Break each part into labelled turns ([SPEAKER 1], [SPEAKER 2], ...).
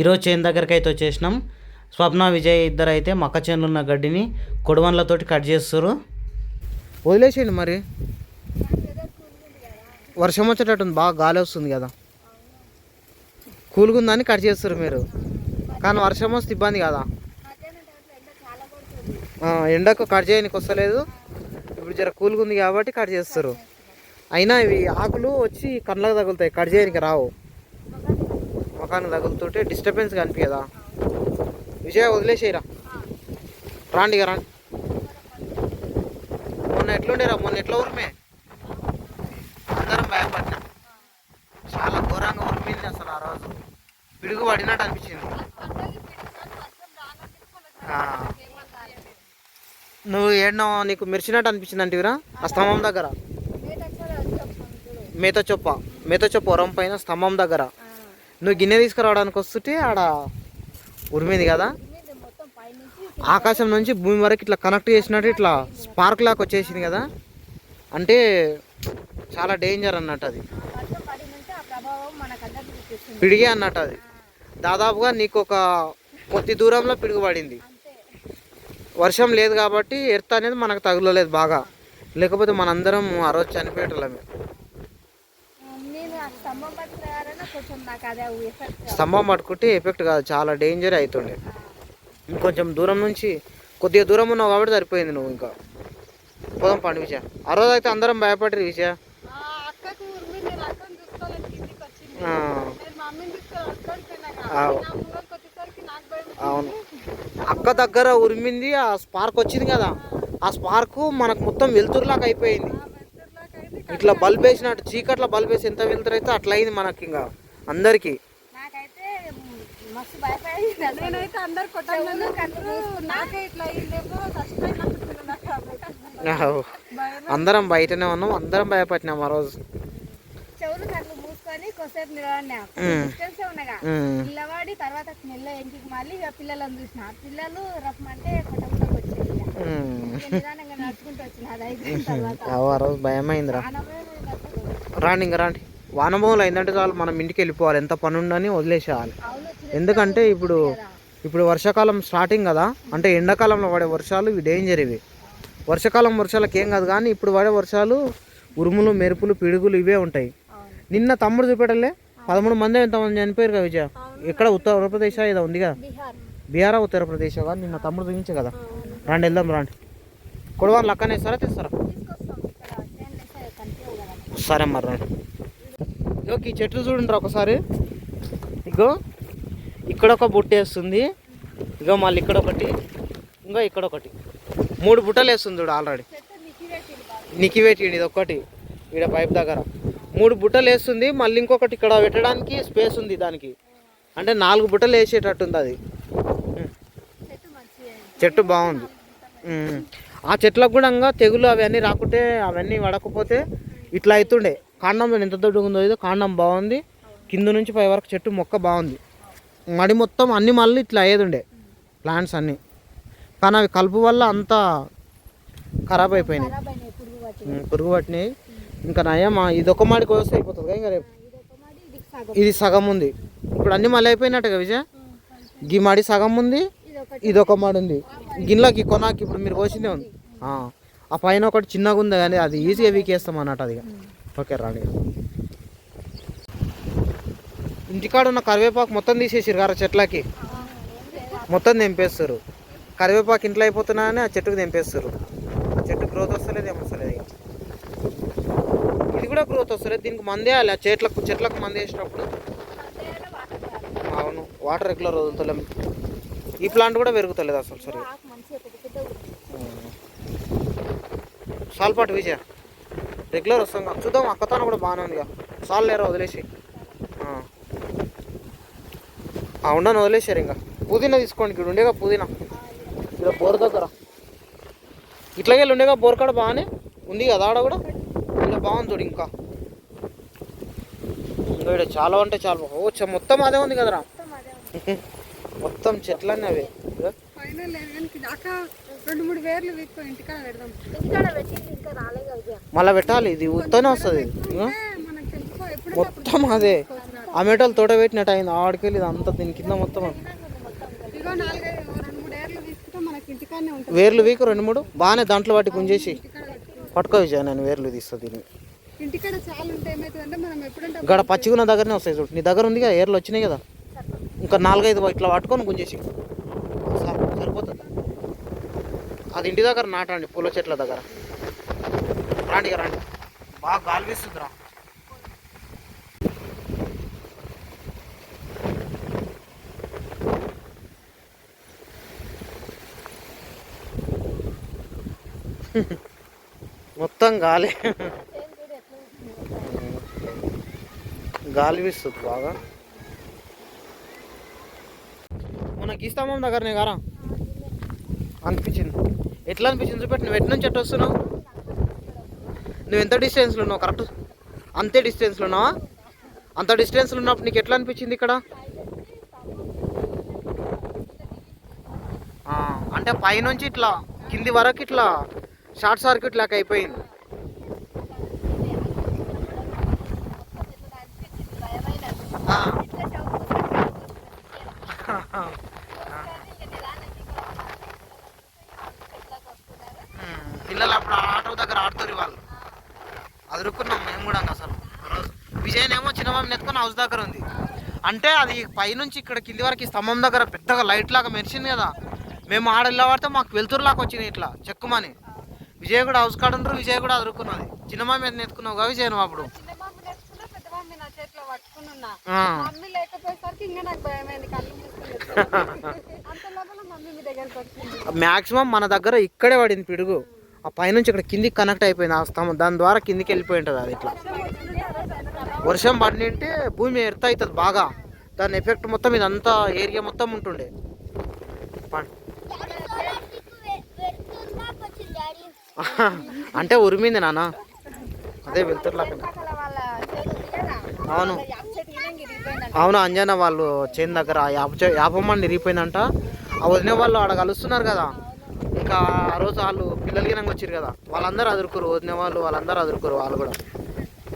[SPEAKER 1] ఈరోజు చేను దగ్గరికి అయితే వచ్చేసినాం. స్వప్న విజయ్ ఇద్దరు అయితే మక్క చేనులు ఉన్న గడ్డిని కొడవన్లతోటి కట్ చేస్తారు వదిలేసేయండి మరి. వర్షం వచ్చేటట్టుంది బాగా గాలి వస్తుంది కదా. కూల్గా ఉందని కట్ చేస్తారు మీరు. కానీ వర్షం వస్తే ఇబ్బంది కదా. ఎండకు కట్ చేయడానికి వస్తలేదు. ఇప్పుడు జర కూల్గా ఉంది కాబట్టి కట్ చేస్తారు అయినా ఇవి ఆకులు వచ్చి కళ్ళకు తగులుతాయి కట్ చేయడానికి రావు. మకాన్ తగులుతుంటే డిస్టర్బెన్స్ కనిపించదా విజయ వదిలేసేయరా రాండి ఇక రాండి. మొన్న ఎట్లుండేరా మొన్న ఎట్లా ఉరిమే అందరం భయపడినా చాలా ఘోరంగా ఉరిమింది అసలు ఆ రోజు. పిడుగు పడినట్టు అనిపించింది. నువ్వు ఏడనో నీకు మెరిచినట్టు అనిపించింది అంటివిరా ఆ స్తంభం దగ్గర? మేత చొప్ప. మేత చొప్ప. ఉరం పైన స్తంభం దగ్గర. నువ్వు గిన్నె తీసుకురావడానికి వస్తుంటే ఆడ ఉరిమింది కదా? ఆకాశం నుంచి భూమి వరకు ఇట్లా కనెక్ట్ చేసినట్టు ఇట్లా స్పార్క్ లాగా వచ్చేసింది కదా? అంటే చాలా డేంజర్ అన్నట్టు అది. పిడిగే అన్నట్టు అది. దాదాపుగా నీకు ఒక కొద్ది దూరంలో పిడుగుపడింది. వర్షం లేదు కాబట్టి ఎర్త్ అనేది మనకు తగులలేదు బాగా. లేకపోతే మనందరం ఆ రోజు చనిపోయేటోళ్ళమే.
[SPEAKER 2] స్తంభం
[SPEAKER 1] పట్టుకుంటే ఎఫెక్ట్ కాదు చాలా డేంజర్ అవుతుండే ఇంకొంచెం దూరం నుంచి కొద్దిగా దూరం ఉన్నావు కాబట్టి సరిపోయింది నువ్వు ఇంకా. పోదాం పండు విజయ. ఆ రోజు అయితే అందరం భయపడరు విజయ. అవును. అక్క దగ్గర ఉరిమింది ఆ స్పార్క్ వచ్చింది కదా. ఆ స్పార్క్ మనకు మొత్తం వెలుతురులాగా అయిపోయింది. ఇట్లా బల్బ్ వేసినట్టు చీకట్ల బల్బ్ వేసి ఎంత వెళ్తురు అయితే అట్లా అయింది మనకి ఇంకా అందరికీ.
[SPEAKER 2] నాకైతే మస్తు భయపడింది నేనైతే అందరు కొట్టాను నాకే ఇట్లా అయ్యిందేమో చచ్చిపోయినప్పుడు నాకు
[SPEAKER 1] ఆవ్.
[SPEAKER 2] భయం
[SPEAKER 1] అందరం బయటనే ఉన్నాం అందరం భయపడినాం ఆ రోజు.
[SPEAKER 2] నిలబడినా. డిస్టెన్స్ ఉండగా. నిలబడి తర్వాత మెల్ల ఇంటికి మళ్ళీ ఇక పిల్లలను చూసిన. పిల్లలు రమ్మంటే కొట్టకుండా
[SPEAKER 1] ఆ రోజు భయమైందిరా. రాండి ఇంకా రాండి. వానభవంలో ఏంటంటే చాలు మనం ఇంటికి వెళ్ళిపోవాలి. ఎంత పని ఉండని వదిలేసేయాలి. ఎందుకంటే ఇప్పుడు ఇప్పుడు వర్షాకాలం స్టార్టింగ్ కదా. అంటే ఎండాకాలంలో పడే వర్షాలు ఇవి డేంజర్ ఇవి. వర్షాకాలం వర్షాలకు ఏం కాదు కానీ ఇప్పుడు పడే వర్షాలు ఉరుములు మెరుపులు పిడుగులు ఇవే ఉంటాయి. నిన్న తమ్ముడు చూపెట్టలే. పదమూడు మంది ఎంతమంది చనిపోయారు కదా విజయ? ఎక్కడ ఉత్తరప్రదేశ్? ఏదో ఉంది కదా
[SPEAKER 2] బీహార్.
[SPEAKER 1] బీహారా ఉత్తరప్రదేశ్? కదా నిన్న తమ్ముడు చూపించే కదా. రండి వెళ్దాం రండి. కొడవాళ్ళు లక్కనే ఇస్తారా తెస్తారా? సరే మరి రండి. ఇగోకి ఈ చెట్లు చూడండి ఒకసారి. ఇగో ఇక్కడ ఒక బుట్ట వేస్తుంది. ఇగో మళ్ళీ ఇక్కడ ఒకటి. ఇంకో ఇక్కడ ఒకటి. మూడు బుట్టలు వేస్తుంది చూడు ఆల్రెడీ.
[SPEAKER 2] చెట్టు
[SPEAKER 1] ఇది ఒక్కటి ఈడ పైప్ దగ్గర. మూడు బుట్టలు వేస్తుంది మళ్ళీ ఇంకొకటి ఇక్కడ పెట్టడానికి స్పేస్ ఉంది దానికి. అంటే నాలుగు బుట్టలు వేసేటట్టుంది అది.
[SPEAKER 2] చెట్టు
[SPEAKER 1] బాగుంది. ఆ చెట్లకు కూడా ఇంకా తెగులు అవన్నీ రాకుంటే అవన్నీ పడకపోతే ఇట్లా అవుతుండే కాండం ఎంత దొడ్డుగా ఉందో ఇది కాండం బాగుంది. కింద నుంచి పై వరకు చెట్టు మొక్క బాగుంది. మడి మొత్తం అన్ని మళ్ళీ ఇట్లా అయ్యేది ఉండే ప్లాంట్స్ అన్నీ. కానీ అవి కలుపు వల్ల అంతా ఖరాబ్ అయిపోయినాయి.
[SPEAKER 2] పురుగు
[SPEAKER 1] పట్టినాయి. ఇంకా నయమా ఇది ఒక మాడి కోస్తే అయిపోతుంది కదా ఇంకా రేపు.
[SPEAKER 2] ఇది సగం.
[SPEAKER 1] ఉంది. ఇప్పుడు అన్ని మళ్ళీ అయిపోయినట్టుగా విజయ్? గీ మాడి సగం ఉంది.
[SPEAKER 2] ఇది
[SPEAKER 1] ఒక మాడు ఉంది. గిన్నెలకి కొనాకి ఇప్పుడు మీరు కోసిందే ఉంది. ఆ, పైన ఒకటి చిన్నగా ఉంది కానీ అది ఈజీగా వీకేస్తాం అన్నట్టు అది ఓకే రాండి. ఇంటికాడ ఉన్న కరివేపాకు మొత్తం తీసేసారు కదా చెట్లకి? మొత్తం తెంపేస్తారు. కరివేపాకు ఇంట్లో అయిపోతున్నా అని ఆ చెట్టుకు తెంపేస్తారు. ఆ చెట్టు గ్రోత్ వస్తలేదు ఏమొస్తలేదు ఇది కూడా గ్రోత్ వస్తలేదు. దీనికి మందేయాలి ఆ చెట్లకు చెట్లకు మందేసేటప్పుడు
[SPEAKER 2] అంతేనా
[SPEAKER 1] అవును వాటర్ రెగ్యులర్ వదులుతలేము ఈ ప్లాంట్ కూడా పెరుగుతలేదు అసలు సరే. సాల్పాటు విజయ రెగ్యులర్ వస్తాం. చూద్దాం అక్కతోన కూడా బాగానే ఉంది సాల్ లేరా వదిలేసి? ఉండను వదిలేసారు ఇంకా. పుదీనా తీసుకోండి ఇక్కడ ఉండేగా పుదీనా. ఇక్కడ బోర్ దగ్గర. ఇట్లాగే ఉండేగా బోర్ కాడ బాగానే ఉంది కదా ఆడ కూడా? ఇలా బాగుంది చూడు ఇంకా. ఇంకా ఈడ చాలా అంటే చాలా ఓ చ- మొత్తం అదే ఉంది కదరా?
[SPEAKER 2] మొత్తం
[SPEAKER 1] చెట్లన్నీ అవే
[SPEAKER 2] పైన లేదు కానీ దాకా రెండు మూడు వేర్లు వీక్కు ఇంటికాడ పెడదాం. ఇంటికాడ పెట్టింది ఇంకా రాలేదు విజయ
[SPEAKER 1] మళ్ళీ పెట్టాలి ఇది ఉత్తనే వస్తుంది. మొత్తం అదే. అమ్మేటోళ్ళు తోట పెట్టినట్టు అయింది ఆడికెళ్ళి ఇది అంతా దీని కింద మొత్తం. వేర్లు వీకు రెండు మూడు? బాగానే దాంట్లో వాటి గుంజేసి. పట్టుకో విజయ నేను వేర్లు తీస్తా దీన్ని.
[SPEAKER 2] ఇంటికాడ చాలా ఉంటాయి ఏమవుతుందంటే మనం ఎప్పుడంటే
[SPEAKER 1] ఇక్కడ పచ్చిగున్న దగ్గరనే వస్తాయి చూడు. నీ దగ్గర ఉంది కదా ఏర్లు వచ్చినాయి కదా. ఇంకా నాలుగైదు ఇట్లా పట్టుకొని గుంజేసి సరిపోతుంది? అది ఇంటి దగ్గర నాటండి పూల చెట్ల దగ్గర. రాండి రండి. బాగా గాలి వీస్తుందిరా. మొత్తం గాలి. గాలి వీస్తుంది బాగా. మన గీస్తామం దగ్గరనే గారా? అనిపించింది. ఎట్లా అనిపించింది చూపెట్టి నువ్వు ఎటు నుంచి ఎట్టు వస్తున్నావు? నువ్వు ఎంత డిస్టెన్స్లో ఉన్నావు? కరెక్ట్ అంతే డిస్టెన్స్లో ఉన్నావా? అంత డిస్టెన్స్లో ఉన్నప్పుడు నీకు ఎట్లా అనిపించింది ఇక్కడ? అంటే పైనుంచి ఇట్లా కింది వరకు ఇట్లా షార్ట్ సర్క్యూట్ లాగా అయిపోయింది ఆ. ఉమ్, పిల్లలు అప్పుడు ఆటో దగ్గర ఆడుతారు వాళ్ళు అదురుకున్నాం మేము కూడా అసలు. విజయనేమో చిన్నమామ ఎత్తుకొని హౌస్ దగ్గర ఉంది. అంటే అది పైనుంచి ఇక్కడ కింది వరకు స్తంభం దగ్గర పెద్దగా లైట్ లాగా మెరిసింది కదా. మేము ఆడ వెళ్ళబడితే మాకు వెలుతురులాగా వచ్చినాయి ఇట్లా చెక్కుమని. విజయ్ కూడా హౌస్ కాడ ఉండరు విజయ్ కూడా అదురుకున్నది. చిన్నమామ మీద ఎత్తుకున్నావు కదా విజయ్ అప్పుడు.
[SPEAKER 2] చిన్న మమ్మీ నేర్చుకున్నా పెద్ద మమ్మీ నా చేతిలో పట్టుకుని ఉన్నా.
[SPEAKER 1] ఆ.
[SPEAKER 2] మమ్మీ లేకపోయేసరికి ఇంకా నాకు భయమైంది కళ్ళు మూసుకుని అంత లోపల మమ్మీ మీ దగ్గరకు వచ్చింది.
[SPEAKER 1] మ్యాక్సిమం మన దగ్గర ఇక్కడే పడింది పిడుగు. ఆ పైనుంచి ఇక్కడ కిందికి కనెక్ట్ అయిపోయింది ఆ స్తంభం. దాని ద్వారా కిందికి వెళ్ళిపోయి ఉంటుంది అది ఇట్లా. వర్షం పడినంటే భూమి ఎర్త్ అవుతుంది బాగా. దాని ఎఫెక్ట్ మొత్తం ఇదంతా ఏరియా మొత్తం ఉంటుండే. అంటే ఉరిమింది నాన్న. అదే వెళ్తుర్లాగా అవును. అవును అంజన వాళ్ళు చేను దగ్గర యాప చె- యాప మంది ఇరిగిపోయిందంట. ఆ వదిన వాళ్ళు ఆడ కలుస్తున్నారు కదా. ఇంకా ఆ రోజు వాళ్ళు పిల్లలు గినంగా వచ్చారు కదా వాళ్ళందరూ అదురుకురు వదిన వాళ్ళు వాళ్ళందరూ అదురుకురు వాళ్ళు కూడా.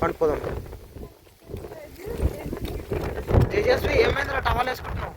[SPEAKER 1] పండుకోదాం తేజస్వి ఏమైందిరా టవల్ వేసుకుంటున్నావు?